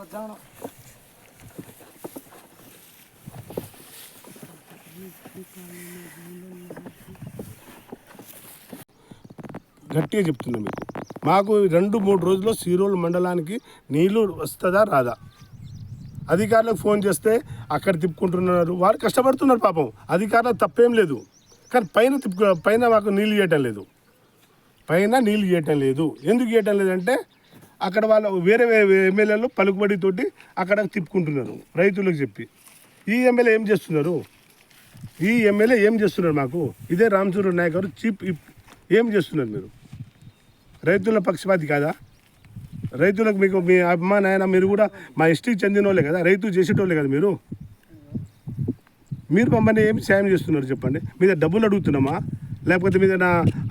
వద్దాను గట్టిగా చెప్తున్నా మీకు. మాకు రెండు మూడు రోజుల్లో సీరోలు మండలానికి నీళ్ళు వస్తుందా రాదా? అధికారులకు ఫోన్ చేస్తే అక్కడ తిప్పుకుంటున్నారు. వారు కష్టపడుతున్నారు పాపం. అధికారులకు తప్పేం లేదు. కానీ పైన తిప్పు పైన మాకు నీళ్ళు ఇవ్వటం లేదు. పైన నీళ్ళు ఇవ్వటం లేదు. ఎందుకు ఇవ్వటం లేదంటే అక్కడ వాళ్ళ వేరే వేరే ఎమ్మెల్యేలు పలుకుబడితోటి అక్కడ తిప్పుకుంటున్నారు రైతులకు చెప్పి. ఈ ఎమ్మెల్యే ఏం చేస్తున్నారు? ఈ ఎమ్మెల్యే ఏం చేస్తున్నారు మాకు? ఇదే రామచంద్ర నాయక్ గారు చీప్ ఇప్- ఏం చేస్తున్నారు మీరు? రైతుల పక్షపాతి కాదా? రైతులకు మీకు మీ అమ్మ నాయన మీరు కూడా మా ఇష్టకి చెందిన వాళ్ళే కదా రైతు చేసేటోళ్ళే కదా మీరు? మీరు మమ్మల్ని ఏం సాయం చేస్తున్నారు చెప్పండి? మీద డబ్బులు అడుగుతున్నామా? లేకపోతే మీద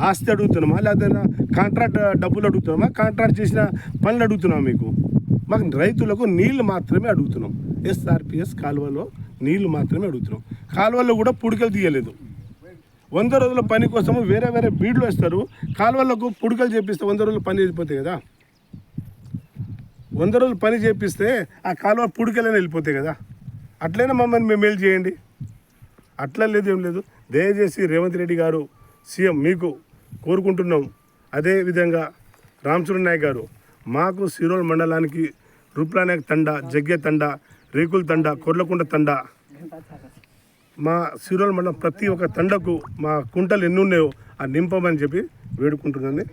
ఆస్తి అడుగుతున్నామా? లేకపోతే కాంట్రాక్ట్ డబ్బులు అడుగుతున్నామా? కాంట్రాక్ట్ చేసిన పనులు అడుగుతున్నాం మీకు? మాకు రైతులకు నీళ్ళు మాత్రమే అడుగుతున్నాం. ఎస్ఆర్పిఎస్ కాలువలో నీళ్ళు మాత్రమే అడుగుతున్నాం. కాలువల్లో కూడా పుడికలు తీయలేదు. వంద రోజుల పని కోసము వేరే వేరే బీడ్లు వేస్తారు. కాలువలకు పుడికలు చేపిస్తే వంద రోజులు పని వెళ్ళిపోతాయి కదా? వంద రోజులు పని చేపిస్తే ఆ కాలువ పుడికలైనా వెళ్ళిపోతాయి కదా? అట్లయినా మమ్మల్ని మేము మేలు చేయండి. అట్లా లేదు ఏం లేదు. దయచేసి రేవంత్ రెడ్డి గారు సీఎం మీకు కోరుకుంటున్నాం. అదేవిధంగా రామచంద్ర నాయక్ గారు మాకు సిరోల్ మండలానికి రూప్లానాయక్ తండ జగ్గే తండ రేకుల తండ కొర్లకుంట తండ. మా సిరోల్ మండలం ప్రతి ఒక్క తండకు మా కుంటలు ఎన్ని ఉన్నాయో ఆ నింపమని చెప్పి వేడుకుంటున్నాను.